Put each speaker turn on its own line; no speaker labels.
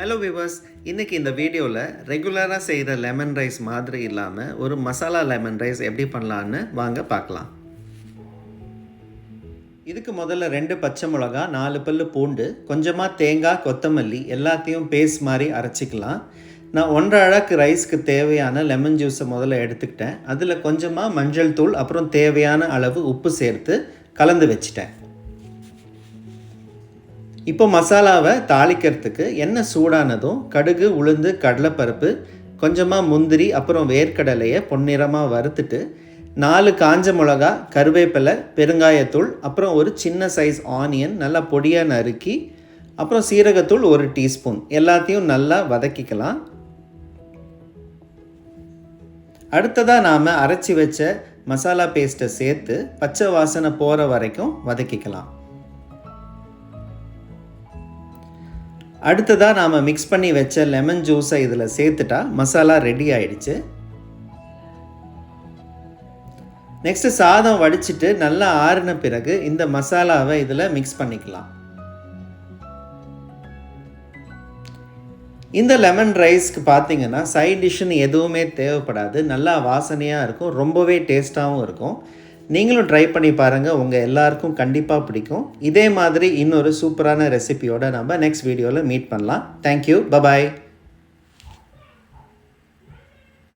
Hello viewers இன்றைக்கி இந்த வீடியோவில் ரெகுலராக செய்கிற லெமன் ரைஸ் மாதிரி இல்லாமல் ஒரு மசாலா லெமன் ரைஸ் எப்படி பண்ணலான்னு வாங்க பார்க்கலாம். இதுக்கு முதல்ல ரெண்டு பச்சை மிளகா நாலு பல்லு பூண்டு கொஞ்சமாக தேங்காய் கொத்தமல்லி எல்லாத்தையும் பேஸ்ட் மாதிரி அரைச்சிக்கலாம். நான் ஒன்றரை அழகு ரைஸ்க்கு தேவையான லெமன் ஜூஸை முதல்ல எடுத்துக்கிட்டேன். அதில் கொஞ்சமாக மஞ்சள் தூள் அப்புறம் தேவையான அளவு உப்பு சேர்த்து கலந்து வச்சிட்டேன். இப்போ மசாலாவை தாளிக்கிறதுக்கு எண்ணெய் சூடானதும் கடுகு உளுந்து கடலைப்பருப்பு கொஞ்சமாக முந்திரி அப்புறம் வேர்க்கடலையை பொன்னிறமாக வறுத்துட்டு நாலு காஞ்ச மிளகா கருவேப்பிலை பெருங்காயத்தூள் அப்புறம் ஒரு சின்ன சைஸ் ஆனியன் நல்லா பொடியாக நறுக்கி அப்புறம் சீரகத்தூள் ஒரு டீஸ்பூன். எல்லாத்தையும் நல்லா வதக்கிக்கலாம். அடுத்ததாக நாம் அரைச்சி வச்ச மசாலா பேஸ்ட்டை சேர்த்து பச்சை வாசனை போகிற வரைக்கும் வதக்கிக்கலாம். அடுத்ததாக நாம் மிக்ஸ் பண்ணி வச்ச லெமன் ஜூஸை இதில் சேர்த்துட்டா மசாலா ரெடி ஆயிடுச்சு. நெக்ஸ்ட்டு சாதம் வடிச்சிட்டு நல்லா ஆறின பிறகு இந்த மசாலாவை இதில் மிக்ஸ் பண்ணிக்கலாம். இந்த லெமன் ரைஸ்க்கு பார்த்தீங்கன்னா சைட் டிஷ்ஷுன்னு எதுவுமே தேவைப்படாது. நல்லா வாசனையாக இருக்கும். ரொம்பவே டேஸ்ட்டாகவும் இருக்கும். நீங்களும் ட்ரை பண்ணி பாருங்கள் உங்கள் எல்லாருக்கும் கண்டிப்பாக பிடிக்கும். இதே மாதிரி இன்னொரு சூப்பரான ரெசிபியோட நம்ம நெக்ஸ்ட் வீடியோவில் மீட் பண்ணலாம். Thank you bye bye